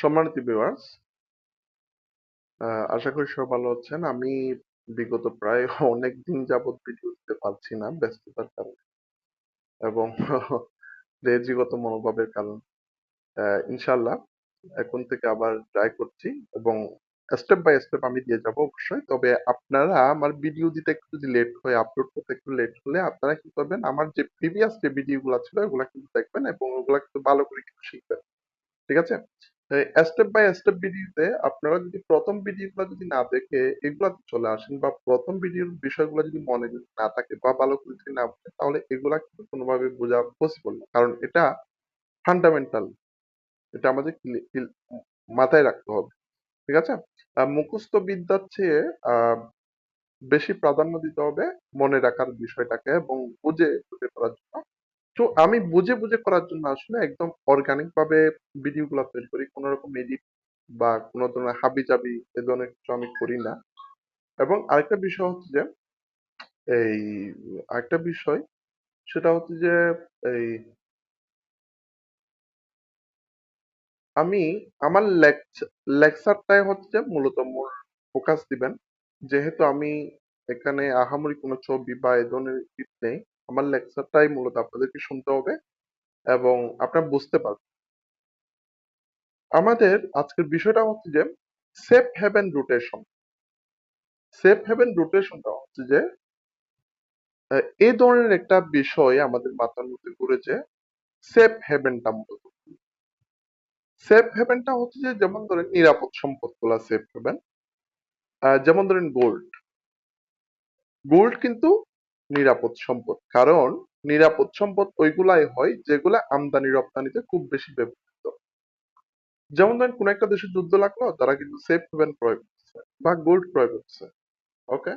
সম্মানিত ভিউয়ার্স আশা করি সবাই ভালো আছেন। আমি বিগত প্রায় অনেক দিন যাবত ভিডিও দিতে পারছি না ব্যস্ততার কারণে এবং রেজিগত মনোভাবের কারণে। ইনশাল্লাহ এখন থেকে আবার ট্রাই করছি এবং স্টেপ বাই স্টেপ আমি দিয়ে যাব অবশ্যই। তবে আপনারা আমার ভিডিও দিতে একটু যদি লেট হয় আপলোড করতে একটু লেট হলে আপনারা কি করবেন? আমার যে প্রিভিয়াস যে ভিডিও গুলা ছিল, ওগুলা কিন্তু দেখবেন এবং ওগুলা কিন্তু ভালো করে কিন্তু শিখবেন। ঠিক আছে? স্টেপ বাই স্টেপ ভিডিওতে আপনারা যদি প্রথম ভিডিওগুলো যদি না দেখে এগুলাতে চলে আসেন বা প্রথম ভিডিওর বিষয়গুলো যদি মনে না থাকে বা ভালো করে যদি না বুঝেন, তাহলে এগুলা কিন্তু কোনোভাবে বোঝা পসিবল না। কারণ এটা ফান্ডামেন্টাল এটা আমাদের মাথায় রাখতে হবে। ঠিক আছে? মুখস্থ বিদ্যার চেয়ে বেশি প্রাধান্য দিতে হবে মনে রাখার বিষয়টাকে এবং বুঝে বুঝে করার জন্য। তো আমি বুঝে বুঝে করার জন্য আসলে একদম অর্গানিক ভাবে ভিডিও গুলা তৈরি করি। কোন রকম এডিট বা কোনো ধরনের হাবি জাবি এ ধরনের কিছু আমি করি না। এবং আরেকটা বিষয় হচ্ছে যে, এই আরেকটা বিষয় সেটা হচ্ছে যে, এই আমি আমার লেকচারটাই হচ্ছে মূলত মূল ফোকাস দিবেন। যেহেতু আমি এখানে আহামরি কোনো ছবি বা এ ধরনের নেই। আমার লেকচারটাই মূলত আপনাদেরকে শুনতে হবে এবং আপনারা বুঝতে পারবেন। আমাদের আজকের বিষয়টা হচ্ছে যে safe haven rotation safe haven রোটেশনটা হচ্ছে যে এই ধরনের একটা বিষয় আমাদের মাথার মধ্যে ঘুরেছে সেফ হেভেনটা মূলত। সেফ হেভেনটা হচ্ছে যে যেমন ধরেন নিরাপদ সম্পদগুলা সেফ হেভেন যেমন ধরেন গোল্ড গোল্ড কিন্তু নিরাপদ সম্পদ। কারণ নিরাপদ সম্পদ ওইগুলাই হয় যেগুলা আমদানি রপ্তানিতে খুব বেশি ব্যবহৃত। যেমন ধরেন কোন একটা দেশে যুদ্ধ লাগল, তারা কিন্তু সেফ হেভেন প্রয়োগ করছে বা গোল্ড প্রয়োগ করছে ওকে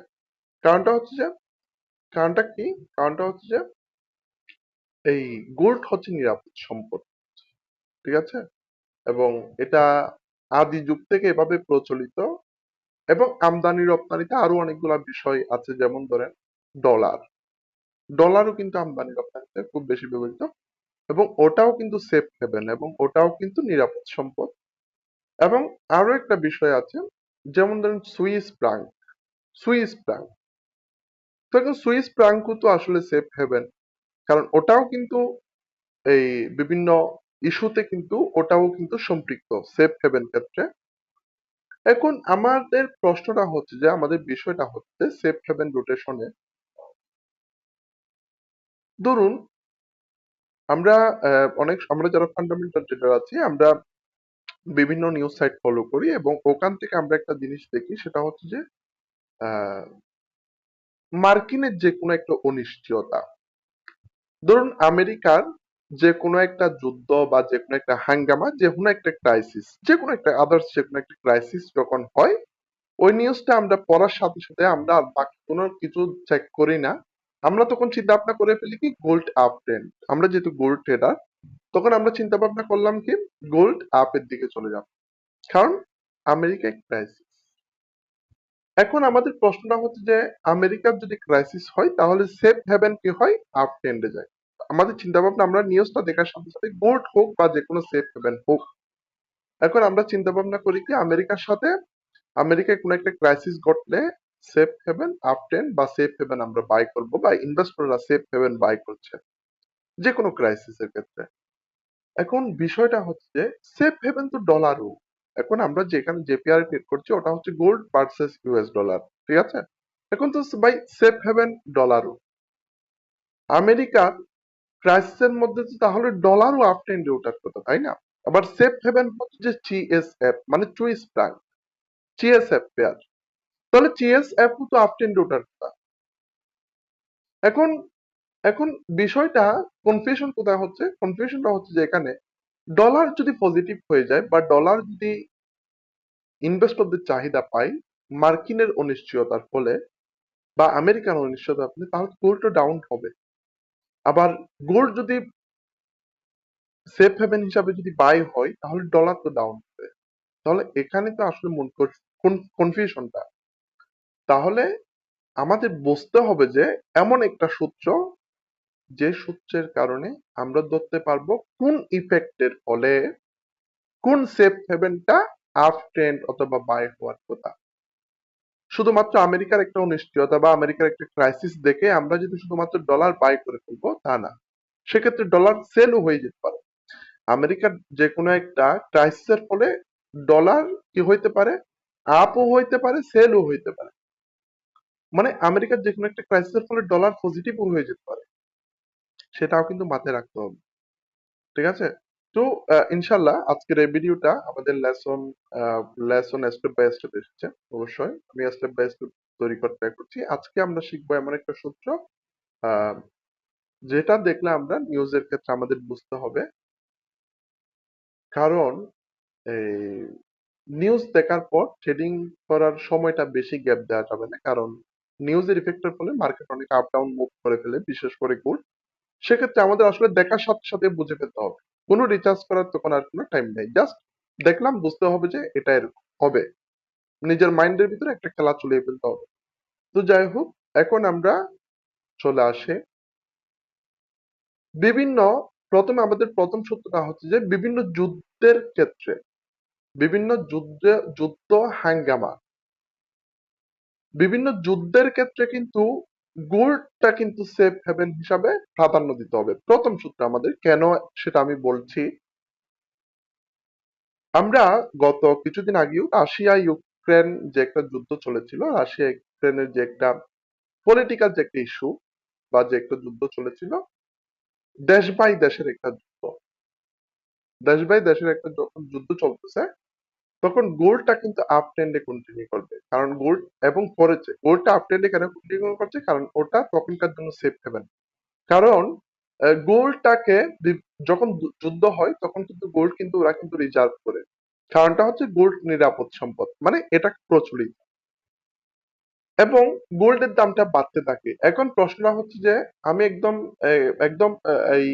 কারণটা হচ্ছে যে, কারণটা কি? কারণটা হচ্ছে যে, এই গোল্ড হচ্ছে নিরাপদ সম্পদ, ঠিক আছে? এবং এটা আদি যুগ থেকে এভাবে প্রচলিত এবং আমদানি রপ্তানিতে আরও অনেকগুলা বিষয় আছে। যেমন ধরেন ডলার ডলারও কিন্তু আমদানি রপ্তানিতে খুব বেশি ব্যবহৃত এবং ওটাও কিন্তু সেফ হেভেন এবং ওটাও কিন্তু নিরাপদ সম্পদ। এবং আরও একটা বিষয় আছে, যেমন ধরেন সুইস প্রাঙ্ক সুইস প্রাঙ্ক তো এখন সুইস প্রাঙ্কও তো আসলে সেফ হেভেন কারণ ওটাও কিন্তু এই বিভিন্ন ইস্যুতে কিন্তু ওটাও কিন্তু সম্পৃক্ত সেফ হেভেন ক্ষেত্রে। এখন আমাদের প্রশ্নটা হচ্ছে যে, আমাদের বিষয়টা হচ্ছে সেফ হেভেন রোটেশনে ধরুন, আমরা অনেক, আমরা যারা ফান্ডামেন্টাল ট্রেডার আছি, আমরা বিভিন্ন নিউজ সাইট ফলো করি এবং ওখান থেকে আমরা একটা জিনিস দেখি, সেটা হচ্ছে যে মার্কিনের যে কোনো একটা অনিশ্চয়তা। ধরুন, আমেরিকার যে কোনো একটা যুদ্ধ বা যে কোনো একটা হাঙ্গামা, যে কোনো একটা ক্রাইসিস যে কোনো একটা আদার্স যে কোনো একটা ক্রাইসিস যখন হয়, ওই নিউজটা আমরা পড়ার সাথে সাথে আমরা বাকি কোনো কিছু চেক করি না। আমরা তখন চিন্তা ভাবনা করে ফেলি কি গোল্ড আপ ট্রেন্ড আমরা যেহেতু গোল্ড ট্রেডার তখন আমরা চিন্তা ভাবনা করলাম কি গোল্ড আপের দিকে চলে যাব। কারণ আমেরিকায় ক্রাইসিস এখন আমাদের প্রশ্নটা হচ্ছে যে, আমেরিকার যদি ক্রাইসিস হয়, তাহলে সেফ হেভেন কি হয়? আপ ট্রেন্ডে যায়। আমাদের চিন্তা ভাবনা আমরা নিউজটা দেখার সাথে সাথে গোল্ড হোক বা যে কোনো সেফ হেভেন হোক। এখন আমরা চিন্তা ভাবনা করি কি, আমেরিকার সাথে, আমেরিকায় কোনো একটা ক্রাইসিস ঘটলে সেফ হেভেন আপ ট্রেন্ড বা সেফ হেভেন আমরা বাই করব বা ইনভেস্টররা সেফ হেভেন বাই করছে যে কোনো ক্রাইসিসের ক্ষেত্রে। এখন বিষয়টা হচ্ছে সেফ হেভেন তো ডলারও এখন আমরা যেখানে জেপিআর করছি, ওটা হচ্ছে গোল্ড ভার্সেস ইউএস ডলার ঠিক আছে? এখন তো ভাই সেফ হেভেন ডলারও আমেরিকার ক্রাইসিসের মধ্যে তো তাহলে ডলারও আপ ট্রেন্ডে ওঠার কথা, তাই না? আবার সেফ হেভেন হচ্ছে যে চিএসএফ মানে চুইস প্রাইম চিএসএফ পেয়ার তাহলে চিএসএফ তো আপ ট্রেন্ডে ওঠার কথা এখন এখন বিষয়টা কনফিউশন কোথায় হচ্ছে? কনফিউশনটা হচ্ছে যে এখানে ডলার যদি পজিটিভ হয়ে যায় বা ডলার যদি ইনভেস্টরদের চাহিদা পায় মার্কিনের অনিশ্চয়তার ফলে বা আমেরিকান অনিশ্চয়তার ফলে, তাহলে গোল্ডটা ডাউন হবে। আবার গোল্ড যদি সেফ হেভেন হিসাবে যদি বাই হয়, তাহলে ডলার তো ডাউন হবে। তাহলে এখানে তো আসলে মূল কনফিউশনটা তাহলে আমাদের বুঝতে হবে যে এমন একটা সূত্র যে সূত্রের কারণে আমরা ধরতে পারব কোন ইফেক্টের ফলে কোন সেফ হেভেনটা আপ ট্রেন্ড অথবা বাই হওয়ার কথা। শুধুমাত্র আমেরিকার একটা অনিশ্চয়তা বা আমেরিকার একটা ক্রাইসিস দেখে আমরা যদি শুধুমাত্র ডলার বাই করে ফেলব, তা না। সেক্ষেত্রে ডলার সেলও হয়ে যেতে পারে। আমেরিকার যে কোনো একটা ক্রাইসিসের ফলে ডলার কি হইতে পারে? আপও হইতে পারে সেলও হইতে পারে। মানে আমেরিকার যে কোনো একটা ক্রাইসিসের ফলে ডলার পজিটিভ হয়ে যেতে পারে। সেটাও কিন্তু মাথায় রাখতে হবে। ঠিক আছে? তো ইনশাল্লাহ আজকের এই ভিডিওটা আমাদের lesson lesson step by step এসেছে। অবশ্যই আমি স্টেপ বাই স্টেপ তৈরি করতে করছি। আজকে আমরা শিখব এমন একটা সূত্র যেটা দেখলে আমরা নিউজের ক্ষেত্রে আমাদের বুঝতে হবে। কারণ, এই নিউজ দেখার পর ট্রেডিং করার সময়টা বেশি গ্যাপ দেওয়া যাবে না। কারণ নিউজের ইফেক্টের ফলে মার্কেট অনেক আপ ডাউন মুভ করে ফেলে, বিশেষ করে গুড সেক্ষেত্রে আমাদের আসলে দেখার সাথে সাথে বুঝে ফেলতে হবে। কোনো রিচার্জ করার তখন আর কোনো টাইম নেই। জাস্ট দেখলাম, বুঝতে হবে যে এটা এরকম হবে। নিজের মাইন্ডের ভিতরে একটা খেলা চলিয়ে ফেলতে হবে। তো যাই হোক, এখন আমরা চলে আসে। বিভিন্ন, প্রথমে আমাদের প্রথম সত্যটা হচ্ছে যে বিভিন্ন যুদ্ধের ক্ষেত্রে, বিভিন্ন যুদ্ধে, যুদ্ধ হাঙ্গামা। বিভিন্ন যুদ্ধের ক্ষেত্রে কিন্তু গোল্ডটা কিন্তু সেফ হেভেন হিসাবে প্রাধান্য দিতে হবে। প্রথম সূত্র আমাদের, কেন সেটা আমি বলছি। আমরা গত কিছুদিন আগেও রাশিয়া, ইউক্রেন যে একটা যুদ্ধ চলেছিল, রাশিয়া, ইউক্রেনের যে একটা পলিটিক্যাল যে একটা ইস্যু বা যে একটা যুদ্ধ চলেছিল, দেশ বাই দেশের একটা যুদ্ধ। দেশ বাই দেশের একটা যখন যুদ্ধ চলতেছে। তখন গোল্ডটা কিন্তু আপ ট্রেন্ডে কন্টিনিউ করবে। কারণ গোল্ড এবং করেছে গোল্ডটা আপ ট্রেন্ডে কেন কন্টিনিউ করছে? কারণ ওটা তখনকার জন্য সেফ হেভেন কারণ গোল্ডটাকে যখন যুদ্ধ হয়, তখন কিন্তু গোল্ড কিন্তু ওরা কিন্তু রিজার্ভ করে। কারণটা হচ্ছে গোল্ড নিরাপদ সম্পদ। মানে এটা প্রচলিত। এবং গোল্ডের দামটা বাড়তে থাকে। এখন প্রশ্নটা হচ্ছে যে, আমি একদম একদম এই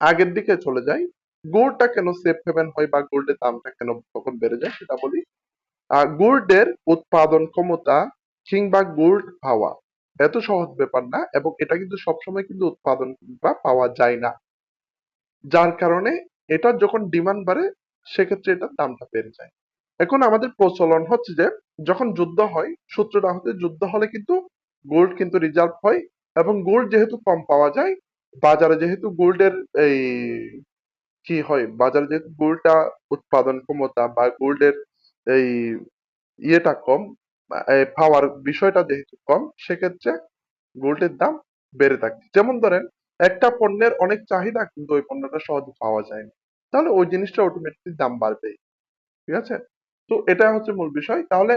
আগের দিকে চলে যাই গোল্ডটা কেন সেফ হেভেন হয় বা গোল্ডের দামটা কেন তখন বেড়ে যায় সেটা বলি। আহ, গোল্ডের উৎপাদন ক্ষমতা কিংবা গোল্ড পাওয়া এত সহজ ব্যাপার না এবং এটা কিন্তু সবসময় কিন্তু উৎপাদন বা পাওয়া যায় না। যার কারণে এটা যখন ডিমান্ড বাড়ে সেক্ষেত্রে এটার দামটা বেড়ে যায়। এখন আমাদের প্রচলন হচ্ছে যে যখন যুদ্ধ হয় সূত্রটা হতে যুদ্ধ হলে কিন্তু গোল্ড কিন্তু রিজার্ভ হয় এবং গোল্ড যেহেতু কম পাওয়া যায় বাজারে যেহেতু গোল্ডের এই কি হয়? বাজারে যেহেতু গোল্ডটা উৎপাদন ক্ষমতা বা গোল্ডের এই ইয়েটা কম পাওয়ার বিষয়টা যেহেতু কম, সেক্ষেত্রে গোল্ডের দাম বেড়ে থাকে যেমন ধরেন, একটা পণ্যের অনেক চাহিদা কিন্তু ওই পণ্যটা সহজে পাওয়া যায় না। তাহলে ওই জিনিসটা অটোমেটিক দাম বাড়বে। ঠিক আছে? তো এটা হচ্ছে মূল বিষয়। তাহলে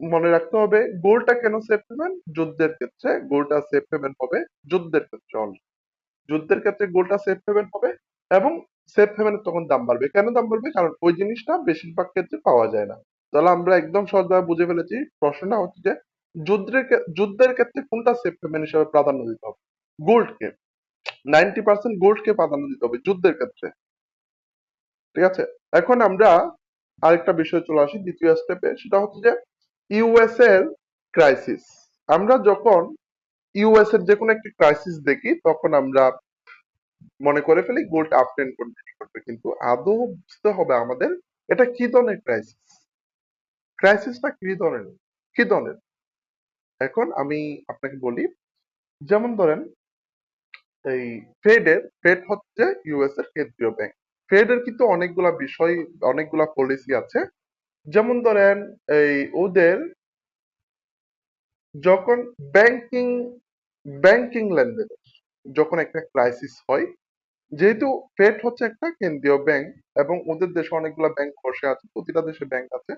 মনে রাখতে হবে গোলটা কেন সেফ পেমেন্ট যুদ্ধের ক্ষেত্রে গোলটা সেফ পেমেন্ট হবে যুদ্ধের ক্ষেত্রে। যুদ্ধের ক্ষেত্রে গোলটা সেফ পেমেন্ট হবে এবং সেফ পেমেন্টের তখন দাম বাড়বে। কেন দাম বাড়বে? কারণ ওই জিনিসটা বেশিরভাগ ক্ষেত্রে পাওয়া যায় না। তাহলে আমরা একদম সহজভাবে বুঝে ফেলেছি প্রশ্নটা হচ্ছে যে, যুদ্ধের যুদ্ধের ক্ষেত্রে কোনটা সেফ পেমেন্ট হিসেবে প্রাধান্য দিতে হবে? গোল্ডকে নাইনটি পার্সেন্ট গোল্ডকে প্রাধান্য দিতে হবে যুদ্ধের ক্ষেত্রে। ঠিক আছে? এখন আমরা আরেকটা বিষয় চলে আসি দ্বিতীয় স্টেপে সেটা হচ্ছে যে ইউএস এর ক্রাইসিস আমরা যখন ইউএস এর যে কোনো একটি ক্রাইসিস দেখি, তখন আমরা মনে করে ফেলি গোল্ড আপ কন্টিনিউ করবে। কিন্তু আদৌ বুঝতে হবে আমাদের এটা কি ধরনের ক্রাইসিস ক্রাইসিসটা কি ধরনের? কি ধরনের? এখন আমি আপনাকে বলি, যেমন ধরেন এই ফেডের ফেড হচ্ছে ইউএস এর কেন্দ্রীয় ব্যাংক ফেডের কিন্তু অনেকগুলা বিষয়, অনেকগুলা পলিসি আছে। যেমন ধরেন এই ওদের যখন ব্যাংকিং ব্যাংকিং লেনদেনে যখন একটা ক্রাইসিস হয়, যেহেতু ফেড হচ্ছে একটা কেন্দ্রীয় ব্যাংক এবং ওদের দেশে অনেকগুলো ব্যাংক বসে আছে, প্রতিটা দেশে ব্যাংক আছে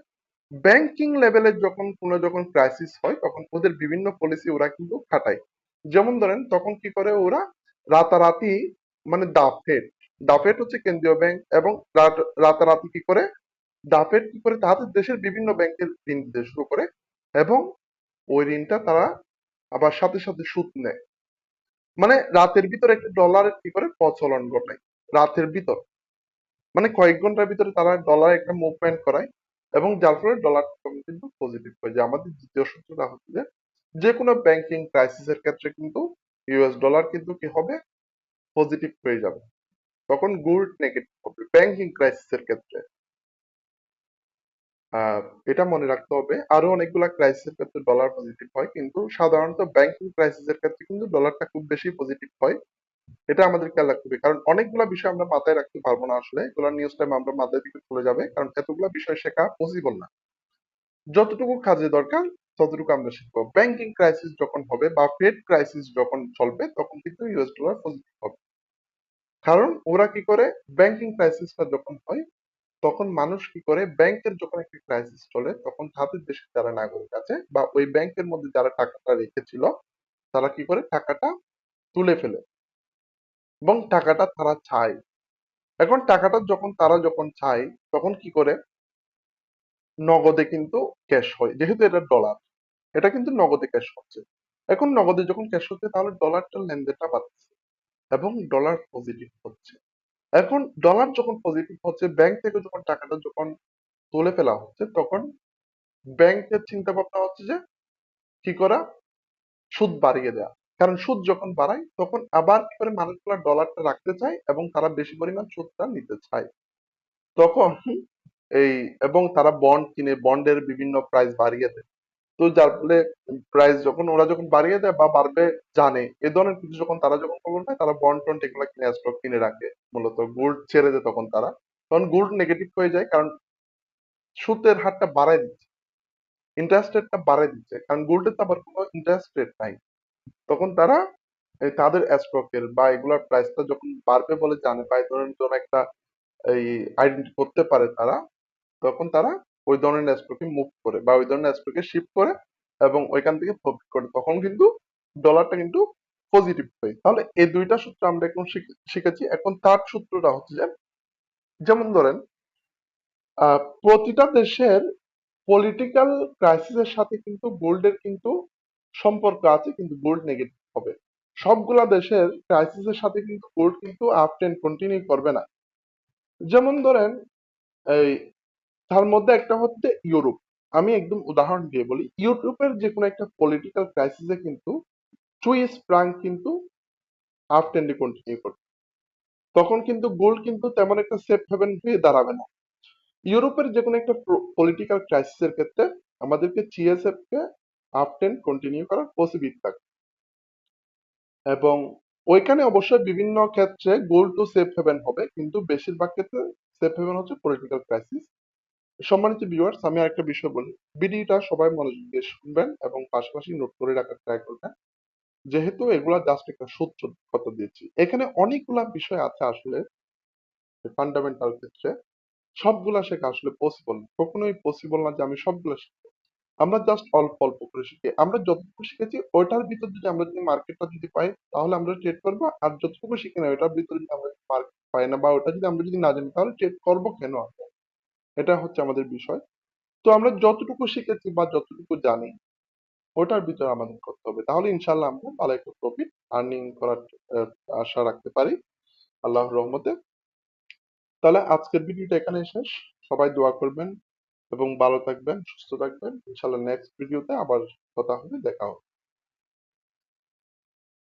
ব্যাংকিং লেভেলে যখন কোনো যখন ক্রাইসিস হয়, তখন ওদের বিভিন্ন পলিসি ওরা কিন্তু খাটায়। যেমন ধরেন, তখন কি করে ওরা রাতারাতি মানে দাফেট দাফেট হচ্ছে কেন্দ্রীয় ব্যাংক এবং রাত- রাতারাতি কি করে? দাফেট কি করে? তাদের দেশের বিভিন্ন ব্যাংকের ঋণ দিতে শুরু করে এবং ওই ঋণটা তারা আবার সাথে সাথে সুদ নেয়। মানে রাতের ভিতরে একটা ডলার কি করে প্রচলন ঘটায় রাতের ভিতর। মানে কয়েক ঘণ্টার ভিতরে তারা ডলার একটা মুভমেন্ট করায় এবং যার ফলে ডলার কিন্তু পজিটিভ হয়ে যায়। আমাদের দ্বিতীয় সূত্রটা হচ্ছে যে যে কোনো ব্যাংকিং ক্রাইসিসের ক্ষেত্রে কিন্তু ইউএস ডলার কিন্তু কি হবে? পজিটিভ হয়ে যাবে। তখন গোল্ড নেগেটিভ হবে। ব্যাংকিং ক্রাইসিসের ক্ষেত্রে। আহ, এটা মনে রাখতে হবে। আরও অনেকগুলা ক্রাইসিসের ক্ষেত্রে ডলার পজিটিভ হয়, কিন্তু সাধারণত ব্যাংকিং ক্রাইসিসের ক্ষেত্রে কিন্তু ডলারটা খুব বেশি পজিটিভ হয়। এটা আমাদের খেয়াল রাখতে হবে। কারণ অনেকগুলা বিষয় আমরা মাথায় রাখতে পারব না আসলে। এগুলো নিউজ টাইম আমরা মাথায় দিকে চলে যাবে, কারণ এতগুলা বিষয় শেখা পসিবল না। যতটুকু কাজে দরকার, ততটুকু আমরা শিখব। ব্যাংকিং ক্রাইসিস যখন হবে বা ফেড ক্রাইসিস যখন চলবে, তখন কিন্তু ইউএস ডলার পজিটিভ হবে। কারণ ওরা কি করে? ব্যাংকিং ক্রাইসিসটা যখন হয় তখন মানুষ কি করে? ব্যাংকের যখন একটা ক্রাইসিস চলে, তখন তাদের দেশের যারা নাগরিক আছে বা ওই ব্যাংকের মধ্যে যারা টাকাটা রেখেছিল, তারা কি করে? টাকাটা তুলে ফেলে। এবং টাকাটা তারা চায়। এখন টাকাটা যখন তারা যখন চায়, তখন কি করে? নগদে কিন্তু ক্যাশ হয়। যেহেতু এটা ডলার এটা কিন্তু নগদে ক্যাশ হচ্ছে। এখন নগদে যখন ক্যাশ হচ্ছে, তাহলে ডলারটার লেনদেনটা বাড়ছে এবং ডলার পজিটিভ হচ্ছে। এখন ডলার যখন পজিটিভ হচ্ছে ব্যাংক থেকে যখন টাকাটা যখন তুলে ফেলা হচ্ছে, তখন ব্যাংকের চিন্তা ভাবনা হচ্ছে যে কি করা? সুদ বাড়িয়ে দেওয়া কারণ সুদ যখন বাড়ায়, তখন আবার কি করে মানুষগুলা ডলারটা রাখতে চায় এবং তারা বেশি পরিমাণ সুদটা নিতে চায়। তখন এই, এবং তারা বন্ড কিনে বন্ডের বিভিন্ন প্রাইস বাড়িয়ে দেয়। তো যার ফলে প্রাইস যখন ওরা যখন বাড়িয়ে দেয় বা বাড়বে, জানে। এ ধরনের কিছু যখন তারা যখন খবর পায়, তারা বন্ড টন্ড এগুলো কিনে স্টক কিনে রাখে, মূলত। গোল্ড ছেড়ে দেয় তখন তারা। তখন গোল্ড নেগেটিভ হয়ে যায়, কারণ সুদের হারটা বাড়ায় দিচ্ছে। ইন্টারেস্ট রেটটা বাড়ায় দিচ্ছে। কারণ গোল্ডের তো আবার কোনো ইন্টারেস্ট রেট নাই। তখন তারা তাদের স্টকের বা এগুলোর প্রাইসটা যখন বাড়বে বলে জানে, বা এই ধরনের একটা এই আইডেন্টি করতে পারে তারা, তখন তারা ওই ধরনের স্টকে মুভ করে বা ওই ধরনের স্টকে শিফট করে এবং ওইখান থেকে প্রফিট করে। তখন কিন্তু ডলারটা কিন্তু পজিটিভ হয়। তাহলে এই দুইটা সূত্র আমরা এখন শিখেছি। এখন থার্ড সূত্রটা হচ্ছে যে, যেমন ধরেন প্রতিটা দেশের পলিটিক্যাল ক্রাইসিসের সাথে কিন্তু গোল্ডের কিন্তু সম্পর্ক আছে, কিন্তু গোল্ড নেগেটিভ হবে। সবগুলা দেশের ক্রাইসিসের সাথে কিন্তু গোল্ড কিন্তু আপ ট্রেন্ড কন্টিনিউ করবে না। যেমন ধরেন, এই তার মধ্যে একটা হচ্ছে ইউরোপ। আমি একদম উদাহরণ দিয়ে বলি, ইউরোপের যে কোনো একটা পলিটিক্যাল ক্রাইসিসে কিন্তু সুইস ফ্রাঙ্ক কিন্তু আপ ট্রেন্ডে কন্টিনিউ করবে তখন কিন্তু গোল্ড কিন্তু তেমন একটা সেফ হেভেন হয়ে দাঁড়াবে না। ইউরোপের যে কোনো একটা পলিটিক্যাল ক্রাইসিসের ক্ষেত্রে আমাদেরকে চিএসএফ কে আপ ট্রেন্ড কন্টিনিউ করার পসিবিলিটি থাকে। এবং ওইখানে অবশ্যই বিভিন্ন ক্ষেত্রে গোল্ড টু সেফ হেভেন হবে, কিন্তু বেশিরভাগ ক্ষেত্রে সেফ হেভেন হচ্ছে পলিটিক্যাল ক্রাইসিস সম্মানিত ভিউয়ার্স আমি আরেকটা বিষয় বলি। ভিডিওটা সবাই মনোযোগ দিয়ে শুনবেন এবং পাশাপাশি নোট করে রাখার ট্রাই করবেন। যেহেতু এগুলা জাস্ট একটা সূত্র কথা দিয়েছি। এখানে অনেকগুলা বিষয় আছে আসলে ফান্ডামেন্টাল ক্ষেত্রে। সবগুলা শেখা আসলে পসিবল না। কখনোই পসিবল না যে আমি সবগুলা শিখব। আমরা জাস্ট অল্প অল্প করে শিখি। আমরা যতটুকু শিখেছি, ওইটার ভিতর যদি আমরা যদি মার্কেটটা যদি পাই, তাহলে আমরা ট্রেড করব। আর যতটুকু শিখি না, ওইটার ভিতরে যদি আমরা মার্কেট পাই না বা ওটা যদি আমরা যদি না জানি, তাহলে ট্রেড করব কেন আমরা? এটা হচ্ছে আমাদের বিষয়। তো আমরা যতটুকু শিখেছি বা যতটুকু জানি, ওটার ভিতরে আমাদের করতে হবে। তাহলে ইনশাল্লাহ আমরা ভালো একটা প্রফিট আর্নিং করার আশা রাখতে পারি। আল্লাহর রহমতে। তাহলে আজকের ভিডিওটা এখানে শেষ। সবাই দোয়া করবেন এবং ভালো থাকবেন, সুস্থ থাকবেন। ইনশাল্লাহ নেক্সট ভিডিওতে আবার কথা হবে, দেখা হবে।